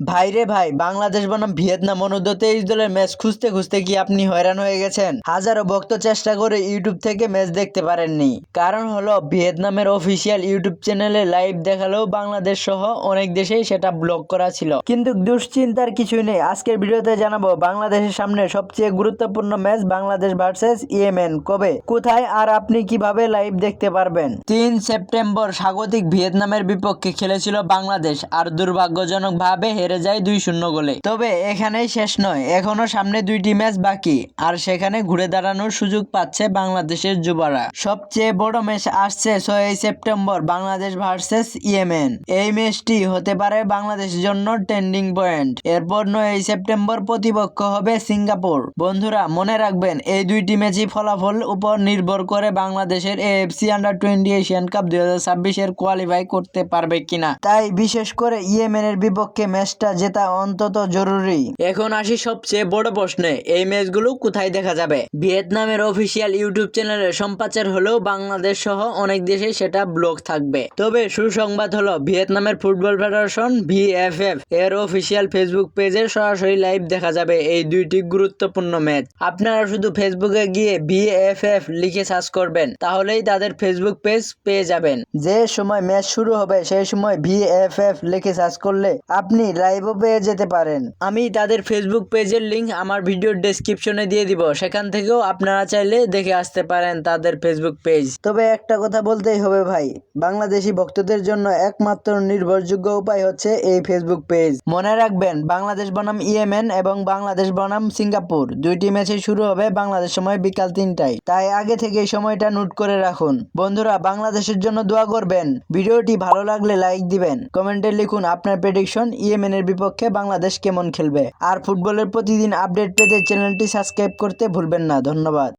ভাইরে ভাই, বাংলাদেশ বনাম ভিয়েতনাম অনুদ্ধ তেইশ দলের ম্যাচ খুঁজতে খুঁজতে কি আপনি হয়রান হয়ে গেছেন? হাজারো ভক্ত চেষ্টা করে ইউটিউব থেকে ম্যাচ দেখতে পারেননি। কারণ হলো, ভিয়েতনামের অফিসিয়াল ইউটিউব চ্যানেলে লাইভ দেখালেও বাংলাদেশ সহ অনেক দেশেই সেটা ব্লক করা ছিল। কিন্তু দুশ্চিন্তার কিছুই নেই। আজকের ভিডিওতে জানাব, বাংলাদেশের সামনে সবচেয়ে গুরুত্বপূর্ণ ম্যাচ বাংলাদেশ ভার্সেস ইয়েমেন। কবে, কোথায় আর আপনি কীভাবে লাইভ দেখতে পারবেন? তিন সেপ্টেম্বর স্বাগতিক ভিয়েতনামের বিপক্ষে খেলেছিল বাংলাদেশ। আর দুর্ভাগ্যজনক ভাবে হেরে যায় দুই শূন্য গোলে। তবে এখানেই শেষ নয়, এখনও সামনে দুইটি ম্যাচ বাকি, আর সেখানে ঘুরে দাঁড়ানোর সুযোগ পাচ্ছে বাংলাদেশের যুবারা। সবচেয়ে বড় ম্যাচ আসছে ছয়ই সেপ্টেম্বর, বাংলাদেশ ভার্সেস ইয়েমেন। এই ম্যাচটি হতে পারে বাংলাদেশের জন্য ট্রেন্ডিং পয়েন্ট। এরপর নয়ই সেপ্টেম্বর প্রতিপক্ষ হবে সিঙ্গাপুর। বন্ধুরা, মনে রাখবেন, এই দুইটি ম্যাচই ফলাফল উপর নির্ভর করে বাংলাদেশের AFC under twenty Asian cup দুই হাজার ছাব্বিশের কোয়ালিফাই করতে পারবে কিনা। তাই বিশেষ করে ইয়েমেনের বিপক্ষে ম্যাচটা জেতা অন্তত জরুরি। এখন আসি সবচেয়ে বড় প্রশ্নে। এই ম্যাচগুলো কোথায় দেখা যাবে? ভিয়েতনামের অফিসিয়াল ইউটিউব চ্যানেলে সম্প্রচার হলেও বাংলাদেশ সহ অনেক দেশে সেটা ব্লক থাকবে। তবে সুসংবাদ হলো ভিয়েতনামের ফুটবল ফেডারেশন ভিএফএফ এর অফিসিয়াল ফেসবুক পেজে সরাসরি লাইভ দেখা যাবে এই দুইটি গুরুত্বপূর্ণ ম্যাচ। আপনারা শুধু ফেসবুকে গিয়ে ভিএফএফ লিখে সার্চ করবেন তাহলেই তাদের ফেসবুক পেজ পেয়ে যাবেন। যে সময় ম্যাচ শুরু হবে সেই সময় ভিএফএফ লিখে সার্চ করলে আপনি লাইভও পেয়ে যেতে পারেন। আমি তাদের ফেসবুক পেজের লিঙ্ক আমার ভিডিওর ডেসক্রিপশনে দিয়ে দিব। সেখান থেকেও আপনারা চাইলে দেখে আসতে পারেন তাদের ফেসবুক পেজ তবে একটা কথা বলতেই হবে ভাই, বাংলাদেশি ভক্তদের জন্য একমাত্র নির্ভরযোগ্য উপায় হচ্ছে এই ফেসবুক পেজ মনে রাখবেন, বাংলাদেশ বনাম ইয়েমেন এবং বাংলাদেশ বনাম সিঙ্গাপুর। দুইটি ম্যাচে শুরু হবে বাংলাদেশ সময় বিকাল তিনটায়। তাই আগে থেকে সময়টা নোট করে রাখুন। বন্ধুরা, বাংলাদেশের জন্য দোয়া করবেন। ভিডিওটি ভালো লাগলে লাইক দিবেন। কমেন্টে লিখুন আপনার প্রেডিকশন ইয়েমেনের বিপক্ষে বাংলাদেশ কেমন খেলবে? আর ফুটবলের প্রতিদিন আপডেট পেতে চ্যানেলটি সাবস্ক্রাইব করতে ভুলবেন না। ধন্যবাদ।